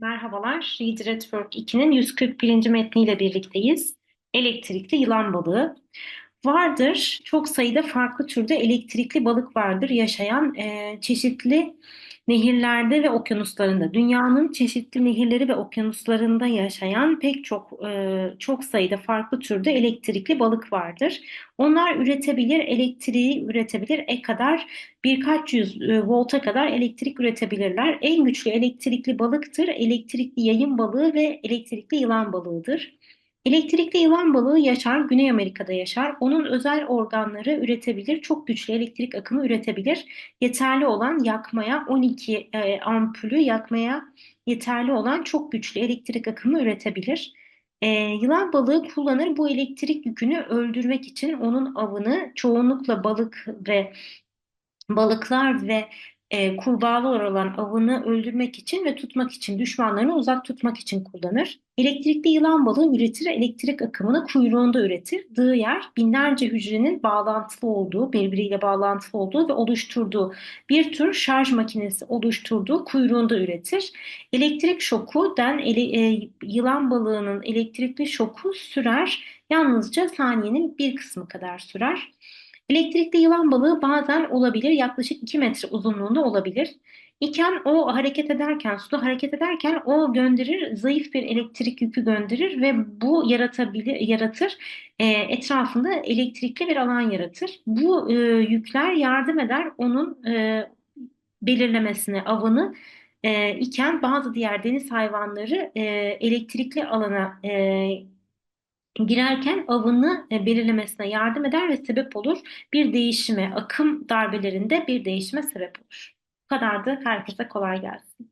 Merhabalar, Read Network 2'nin 141. metniyle birlikteyiz. Elektrikli yılan balığı. Vardır, çok sayıda farklı türde elektrikli balık vardır yaşayan e, çeşitli nehirlerde ve okyanuslarında. Dünyanın çeşitli nehirleri ve okyanuslarında yaşayan pek çok e, çok sayıda farklı türde elektrikli balık vardır. Onlar üretebilir, elektriği üretebilir, e kadar birkaç yüz e, volta kadar elektrik üretebilirler. En güçlü elektrikli balıktır, elektrikli yayın balığı ve elektrikli yılan balığıdır. Elektrikli yılan balığı yaşar, Güney Amerika'da yaşar. Onun özel organları üretebilir, çok güçlü elektrik akımı üretebilir. Yeterli olan yakmaya 12 e, ampulü yakmaya yeterli olan çok güçlü elektrik akımı üretebilir. E, yılan balığı kullanır bu elektrik yükünü öldürmek için onun avını çoğunlukla balık ve balıklar ve e, kurbağalar olan avını öldürmek için ve tutmak için, düşmanlarını uzak tutmak için kullanır. Elektrikli yılan balığı üretir, elektrik akımını kuyruğunda üretir. Dığı yer binlerce hücrenin bağlantılı olduğu, birbiriyle bağlantılı olduğu ve oluşturduğu bir tür şarj makinesi oluşturduğu kuyruğunda üretir. Elektrik şoku den ele, e, yılan balığının elektrikli şoku sürer, yalnızca saniyenin bir kısmı kadar sürer. Elektrikli yılan balığı bazen olabilir, yaklaşık 2 metre uzunluğunda olabilir. İken o hareket ederken, suda hareket ederken o gönderir, zayıf bir elektrik yükü gönderir ve bu yaratabilir, yaratır, e, etrafında elektrikli bir alan yaratır. Bu e, yükler yardım eder onun e, belirlemesine, avını e, iken bazı diğer deniz hayvanları e, elektrikli alana e, girerken avını e, belirlemesine yardım eder ve sebep olur. Bir değişime, akım darbelerinde bir değişime sebep olur. Bu kadardı. Herkese kolay gelsin.